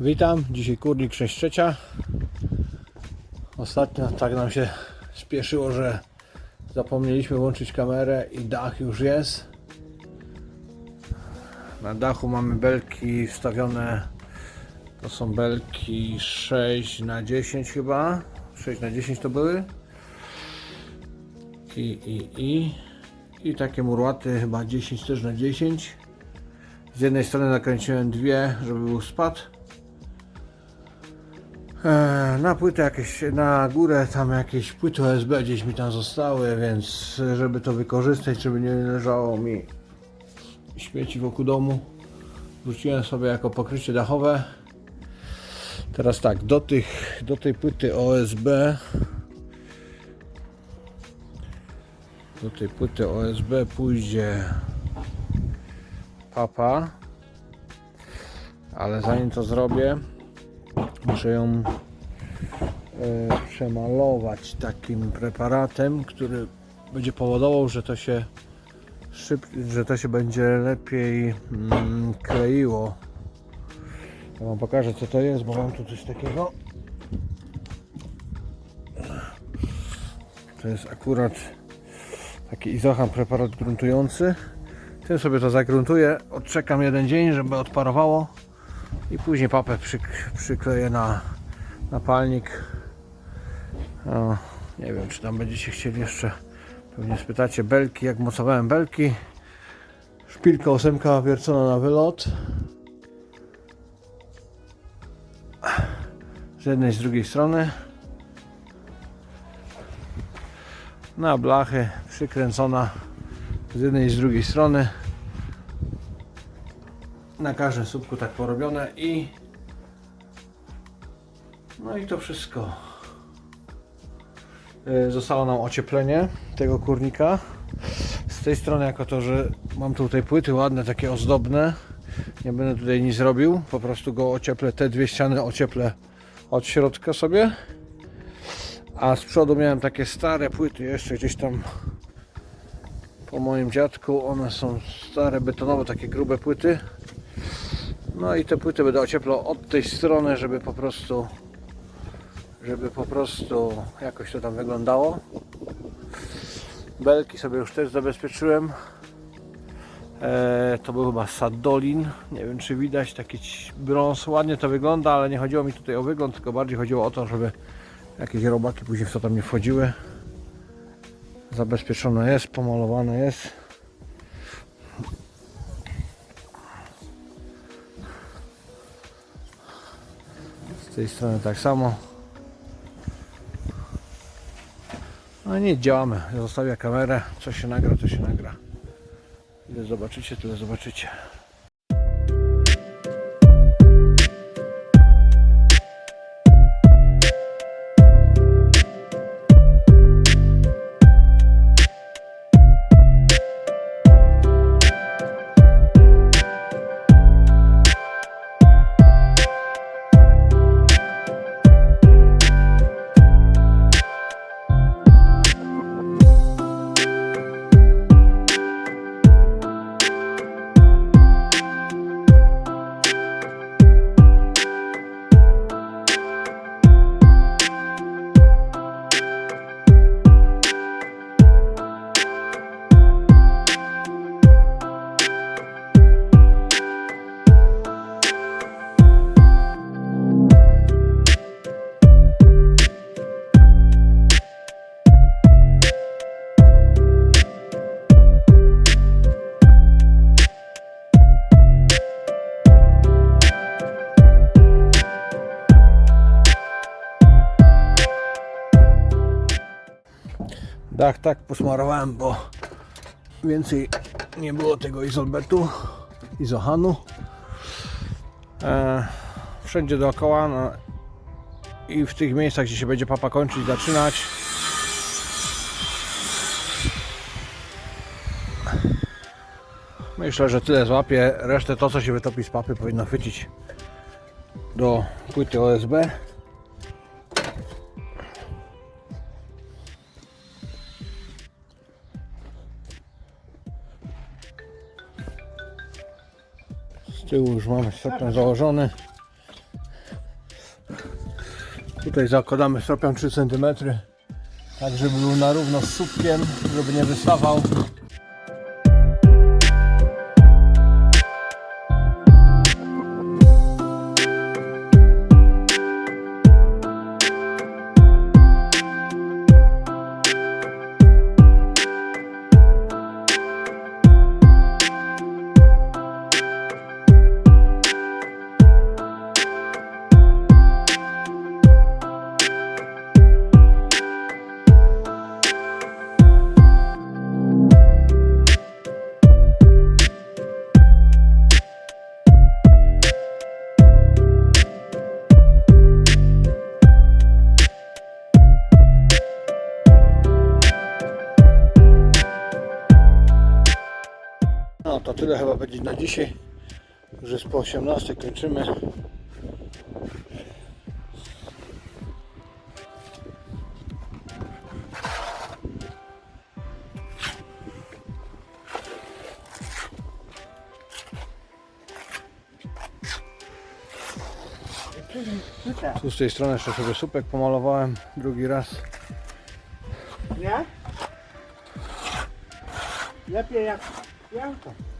Witam, dzisiaj kurnik 6 trzecia. Ostatnio tak nam się spieszyło, że zapomnieliśmy włączyć kamerę i dach już jest. Na dachu mamy belki wstawione. To są belki 6 na 10 chyba. 6 na 10 to były. I, i, i. I takie murłaty chyba 10 też na 10. Z jednej strony nakręciłem dwie, żeby był spad. E, Na płytę jakieś, na górę tam jakieś płyty USB gdzieś mi tam zostały, więc żeby to wykorzystać, żeby nie leżało mi śmieci wokół domu, wrzuciłem sobie jako pokrycie dachowe. Teraz tak, do, tych, do tej płyty OSB do tej płyty OSB pójdzie papa ale zanim to zrobię muszę ją e, przemalować takim preparatem, który będzie powodował, że to się szyb, że to się będzie lepiej mm, kleiło. Ja wam pokażę co to jest, bo mam tu coś takiego. To jest akurat taki izocham preparat gruntujący. Tym sobie to zagruntuję, odczekam jeden dzień, żeby odparowało i później papę przyk przykleję na, na palnik. O, nie wiem, czy tam będziecie chcieli jeszcze, pewnie spytacie, belki, jak mocowałem belki. Szpilka ósemka wiercona na wylot. Z jednej, z drugiej strony. Na blachy przykręcona z jednej i z drugiej strony na każdym słupku tak porobione i no i to wszystko. Yy, zostało nam ocieplenie tego kurnika. Z tej strony jako to, że mam tutaj płyty ładne, takie ozdobne nie będę tutaj nic robił po prostu go ocieplę, te dwie ściany ocieplę od środka sobie. A z przodu miałem takie stare płyty jeszcze gdzieś tam po moim dziadku. One są stare betonowe, takie grube płyty no i te płyty będę ocieplał od tej strony, żeby po prostu żeby po prostu jakoś to tam wyglądało. Belki sobie już też zabezpieczyłem. Eee, to był chyba Sadolin. Nie wiem czy widać taki brąz. Ładnie to wygląda, ale nie chodziło mi tutaj o wygląd, tylko bardziej chodziło o to, żeby jakieś robaki później w to tam nie wchodziły. Zabezpieczone jest, pomalowane jest. Z tej strony tak samo. No nie działamy. Zostawię kamerę. Co się nagra, to się nagra. Ile zobaczycie, tyle zobaczycie. Dach tak posmarowałem, bo więcej nie było tego izolbetu, izohanu. E, wszędzie dookoła no, i w tych miejscach, gdzie się będzie papa kończyć, zaczynać. Myślę, że tyle złapie. Resztę to, co się wytopi z papy, powinno chwycić do płyty OSB. Z tyłu już mamy stopień założony. Tutaj zakładamy stopień 3 cm, tak żeby był na równo z słupkiem, żeby nie wystawał. No to tyle chyba będzie na dzisiaj. Już jest po 18 kończymy. Tu z tej strony jeszcze sobie słupek pomalowałem drugi raz. Nie? Lepiej jak Yeah.